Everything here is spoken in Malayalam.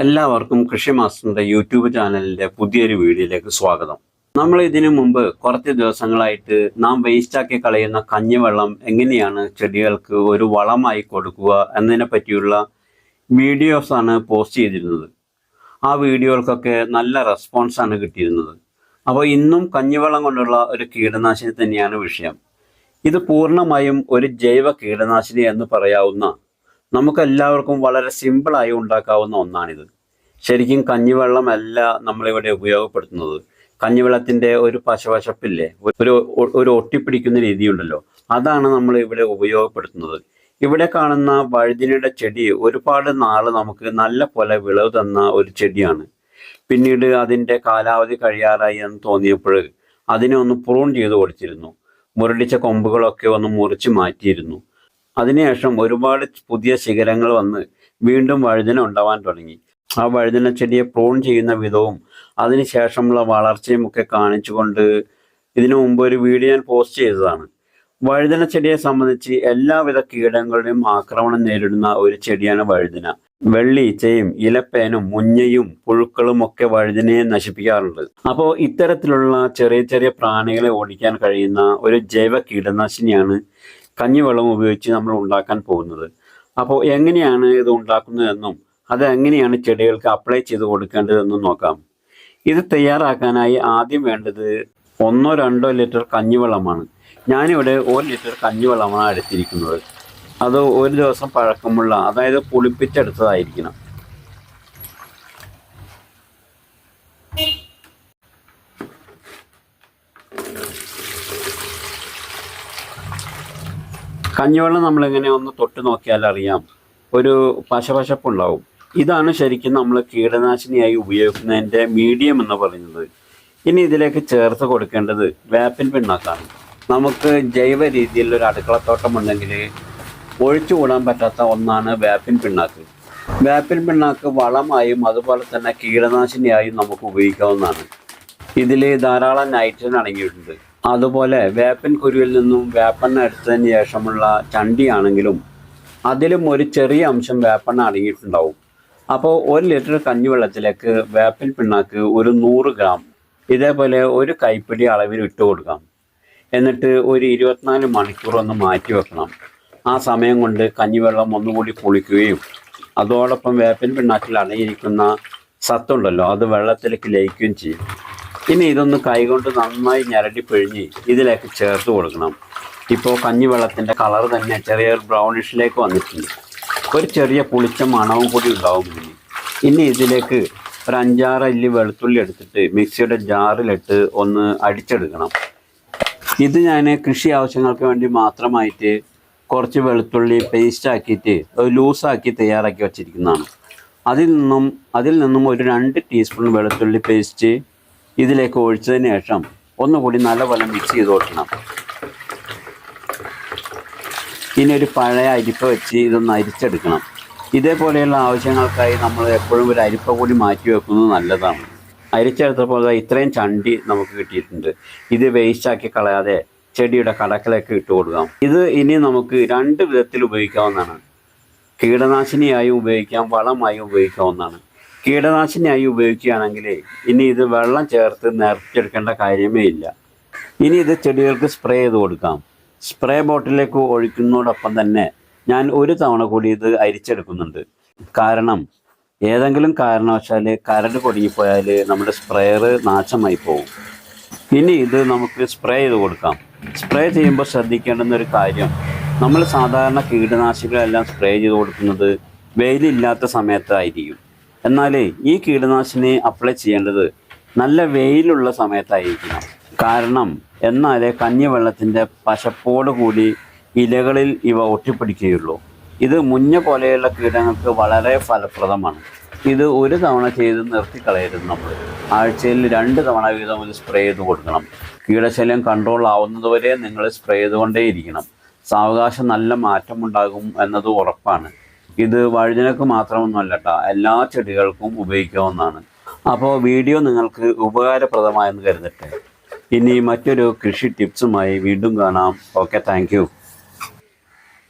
എല്ലാവർക്കും കൃഷി മാസ്റ്ററിന്റെ യൂട്യൂബ് ചാനലിന്റെ പുതിയൊരു വീഡിയോയിലേക്ക് സ്വാഗതം. നമ്മൾ ഇതിനു മുമ്പ് കുറച്ച് ദിവസങ്ങളായിട്ട് നാം വേസ്റ്റാക്കി കളയുന്ന കഞ്ഞിവെള്ളം എങ്ങനെയാണ് ചെടികൾക്ക് ഒരു വളമായി കൊടുക്കുക എന്നതിനെ പറ്റിയുള്ള വീഡിയോസാണ് പോസ്റ്റ് ചെയ്തിരുന്നത്. ആ വീഡിയോകൾക്കൊക്കെ നല്ല റെസ്പോൺസ് ആണ് കിട്ടിയിരുന്നത്. അപ്പോൾ ഇന്നും കഞ്ഞിവെള്ളം കൊണ്ടുള്ള ഒരു കീടനാശിനി തന്നെയാണ് വിഷയം. ഇത് പൂർണമായും ഒരു ജൈവ കീടനാശിനി എന്ന് പറയാവുന്ന നമുക്ക് എല്ലാവർക്കും വളരെ സിമ്പിളായി ഉണ്ടാക്കാവുന്ന ഒന്നാണിത്. ശരിക്കും കഞ്ഞിവെള്ളമല്ല നമ്മളിവിടെ ഉപയോഗപ്പെടുത്തുന്നത്. കഞ്ഞിവെള്ളത്തിന്റെ ഒരു പശവശപ്പില്ലേ ഒരു ഒരു ഒട്ടിപ്പിടിക്കുന്ന രീതിയുണ്ടല്ലോ അതാണ് നമ്മൾ ഇവിടെ ഉപയോഗപ്പെടുത്തുന്നത്. ഇവിടെ കാണുന്ന വഴുതിനയുടെ ചെടി ഒരുപാട് നാൾ നമുക്ക് നല്ല പോലെ വിളവ് തന്ന ഒരു ചെടിയാണ്. പിന്നീട് അതിന്റെ കാലാവധി കഴിയാറായി എന്ന് തോന്നിയപ്പോൾ അതിനെ ഒന്ന് പ്രൂൺ ചെയ്ത് കൊടുത്തിരുന്നു. മുരടിച്ച കൊമ്പുകളൊക്കെ ഒന്ന് മുറിച്ച് മാറ്റിയിരുന്നു. അതിനുശേഷം ഒരുപാട് പുതിയ ശിഖരങ്ങൾ വന്ന് വീണ്ടും വഴുതന ഉണ്ടാവാൻ തുടങ്ങി. ആ വഴുതന ചെടിയെ പ്രോൺ ചെയ്യുന്ന വിധവും അതിനുശേഷമുള്ള വളർച്ചയും ഒക്കെ കാണിച്ചുകൊണ്ട് ഇതിനു മുമ്പ് ഒരു വീഡിയോ ഞാൻ പോസ്റ്റ് ചെയ്തതാണ്. വഴുതന ചെടിയെ സംബന്ധിച്ച് എല്ലാവിധ കീടങ്ങളുടെയും ആക്രമണം നേരിടുന്ന ഒരു ചെടിയാണ് വഴുതന. വെള്ളീച്ചയും ഇലപ്പേനും മുഞ്ഞയും പുഴുക്കളും ഒക്കെ വഴുതനയെ നശിപ്പിക്കാറുണ്ട്. അപ്പോൾ ഇത്തരത്തിലുള്ള ചെറിയ ചെറിയ പ്രാണികളെ ഓടിക്കാൻ കഴിയുന്ന ഒരു ജൈവ കീടനാശിനിയാണ് കഞ്ഞിവെള്ളം ഉപയോഗിച്ച് നമ്മൾ ഉണ്ടാക്കാൻ പോകുന്നത്. അപ്പോൾ എങ്ങനെയാണ് ഇത് ഉണ്ടാക്കുന്നതെന്നും അത് എങ്ങനെയാണ് ചെടികൾക്ക് അപ്ലൈ ചെയ്ത് കൊടുക്കേണ്ടതെന്നും നോക്കാം. ഇത് തയ്യാറാക്കാനായി ആദ്യം വേണ്ടത് ഒന്നോ രണ്ടോ ലിറ്റർ കഞ്ഞിവെള്ളമാണ്. ഞാനിവിടെ ഒരു ലിറ്റർ കഞ്ഞിവെള്ളമാണ് എടുത്തിരിക്കുന്നത്. അത് ഒരു ദിവസം പഴക്കമുള്ള അതായത് പുളിപ്പിച്ചെടുത്തതായിരിക്കണം. കഞ്ഞിവെള്ളം നമ്മളിങ്ങനെ ഒന്ന് തൊട്ട് നോക്കിയാൽ അറിയാം. ഒരു പശപശപ്പുണ്ടാവും. ഇതാണ് ശരിക്കും നമ്മൾ കീടനാശിനിയായി ഉപയോഗിക്കുന്നതിന്റെ മീഡിയം എന്ന് പറയുന്നത്. ഇനി ഇതിലേക്ക് ചേർത്ത് കൊടുക്കേണ്ടത് വേപ്പിൻ പിണ്ണാക്കാണ്. നമുക്ക് ജൈവ രീതിയിൽ ഒരു അടുക്കളത്തോട്ടം ഉണ്ടെങ്കിൽ ഒഴിച്ചുകൂടാൻ പറ്റാത്ത ഒന്നാണ് വേപ്പിൻ പിണ്ണാക്ക്. വേപ്പിൻ പിണ്ണാക്ക് വളമായും അതുപോലെ തന്നെ കീടനാശിനിയായും നമുക്ക് ഉപയോഗിക്കാവുന്നതാണ്. ഇതിൽ ധാരാളം നൈട്രജൻ അടങ്ങിയിട്ടുണ്ട്. അതുപോലെ വേപ്പൻ കുരുവിൽ നിന്നും വേപ്പെണ്ണ എടുത്തതിന് ശേഷമുള്ള ചണ്ടിയാണെങ്കിലും അതിലും ഒരു ചെറിയ അംശം വേപ്പെണ്ണ അടങ്ങിയിട്ടുണ്ടാവും. അപ്പോൾ ഒരു ലിറ്റർ കഞ്ഞിവെള്ളത്തിലേക്ക് വേപ്പിൻ പിണ്ണാക്ക് ഒരു നൂറ് ഗ്രാം ഇതേപോലെ ഒരു കൈപ്പിടി അളവിൽ ഇട്ട് കൊടുക്കാം. എന്നിട്ട് ഒരു ഇരുപത്തിനാല് മണിക്കൂർ ഒന്ന് മാറ്റി വെക്കണം. ആ സമയം കൊണ്ട് കഞ്ഞിവെള്ളം ഒന്നുകൂടി പുളിക്കുകയും അതോടൊപ്പം വേപ്പിൻ പിണ്ണാക്കിൽ അടങ്ങിയിരിക്കുന്ന സത്തുണ്ടല്ലോ അത് വെള്ളത്തിലേക്ക് ലയിക്കുകയും ചെയ്യും. ഇനി ഇതൊന്ന് കൈകൊണ്ട് നന്നായി ഞരടി പിഴിഞ്ഞ് ഇതിലേക്ക് ചേർത്ത് കൊടുക്കണം. ഇപ്പോൾ കഞ്ഞിവെള്ളത്തിന്റെ കളർ തന്നെ ചെറിയ ബ്രൗണിഷിലേക്ക് വന്നിട്ടുണ്ട്. ഒരു ചെറിയ പുളിച്ച മണവും കൂടി ഉണ്ടാവും ഇനി. ഇനി ഇതിലേക്ക് ഒരു അഞ്ചാറ് അല്ലി വെളുത്തുള്ളി എടുത്തിട്ട് മിക്സിയുടെ ജാറിലിട്ട് ഒന്ന് അടിച്ചെടുക്കണം. ഇത് ഞാൻ കൃഷി ആവശ്യങ്ങൾക്ക് വേണ്ടി മാത്രമായിട്ട് കുറച്ച് വെളുത്തുള്ളി പേസ്റ്റ് ആക്കിയിട്ട് ലൂസാക്കി തയ്യാറാക്കി വച്ചിരിക്കുന്നതാണ്. അതിൽ നിന്നും അതിൽ നിന്നും ഒരു രണ്ട് ടീസ്പൂൺ വെളുത്തുള്ളി പേസ്റ്റ് ഇതിലേക്ക് ഒഴിച്ചതിന് ശേഷം ഒന്നുകൂടി നല്ലപോലെ മിക്സ് ചെയ്ത് കൊടുക്കണം. ഇനി ഒരു പഴയ അരിപ്പ വെച്ച് ഇതൊന്ന് അരിച്ചെടുക്കണം. ഇതേപോലെയുള്ള ആവശ്യങ്ങൾക്കായി നമ്മൾ എപ്പോഴും ഒരു അരിപ്പ കൂടി മാറ്റി വെക്കുന്നത് നല്ലതാണ്. അരിച്ചെടുത്തപ്പോൾ ഇത്രയും ചണ്ടി നമുക്ക് കിട്ടിയിട്ടുണ്ട്. ഇത് വേസ്റ്റാക്കി കളയാതെ ചെടിയുടെ കടക്കിലേക്ക് ഇട്ട് കൊടുക്കാം. ഇത് ഇനി നമുക്ക് രണ്ട് വിധത്തിൽ ഉപയോഗിക്കാവുന്നതാണ്. കീടനാശിനിയായും ഉപയോഗിക്കാം വളമായും ഉപയോഗിക്കാവുന്നതാണ്. കീടനാശിനിയായി ഉപയോഗിക്കുകയാണെങ്കിൽ ഇനി ഇത് വെള്ളം ചേർത്ത് നിറച്ചെടുക്കേണ്ട കാര്യമേ ഇല്ല. ഇനി ഇത് ചെടികൾക്ക് സ്പ്രേ ചെയ്ത് കൊടുക്കാം. സ്പ്രേ ബോട്ടിലേക്ക് ഒഴിക്കുന്നതോടൊപ്പം തന്നെ ഞാൻ ഒരു തവണ കൂടി ഇത് അരിച്ചെടുക്കുന്നുണ്ട്. കാരണം ഏതെങ്കിലും കാരണവശാൽ കരട് പൊടിഞ്ഞിപ്പോയാൽ നമ്മുടെ സ്പ്രെയർ നാശമായി പോകും. ഇനി ഇത് നമുക്ക് സ്പ്രേ ചെയ്ത് കൊടുക്കാം. സ്പ്രേ ചെയ്യുമ്പോൾ ശ്രദ്ധിക്കേണ്ടുന്ന ഒരു കാര്യം നമ്മൾ സാധാരണ കീടനാശികളെല്ലാം സ്പ്രേ ചെയ്ത് കൊടുക്കുന്നത് വെയിലില്ലാത്ത സമയത്തായിരിക്കും. എന്നാൽ ഈ കീടനാശിനി അപ്ലൈ ചെയ്യേണ്ടത് നല്ല വെയിലുള്ള സമയത്തായിരിക്കണം. കാരണം എന്നാലേ കഞ്ഞിവെള്ളത്തിന്റെ പശപ്പോട് കൂടി ഇലകളിൽ ഇവ ഒട്ടിപ്പിടിക്കുകയുള്ളൂ. ഇത് മുഞ്ഞ പോലെയുള്ള കീടങ്ങൾക്ക് വളരെ ഫലപ്രദമാണ്. ഇത് ഒരു തവണ ചെയ്ത് നിർത്തിക്കളയരുത് നമ്മൾ. ആഴ്ചയിൽ രണ്ട് തവണ വീതം ഇത് സ്പ്രേ ചെയ്ത് കൊടുക്കണം. കീടശല്യം കൺട്രോൾ ആവുന്നതുവരെ നിങ്ങൾ സ്പ്രേ ചെയ്തുകൊണ്ടേയിരിക്കണം. സാവകാശം നല്ല മാറ്റമുണ്ടാകും എന്നത് ഉറപ്പാണ്. ഇത് വഴുതനക്ക് മാത്രമൊന്നുമല്ല കേട്ടോ എല്ലാ ചെടികൾക്കും ഉപയോഗിക്കാവുന്നതാണ്. അപ്പോൾ വീഡിയോ നിങ്ങൾക്ക് ഉപകാരപ്രദമായെന്ന് കരുതട്ടെ. ഇനി മറ്റൊരു കൃഷി ടിപ്സുമായി വീണ്ടും കാണാം. Okay thank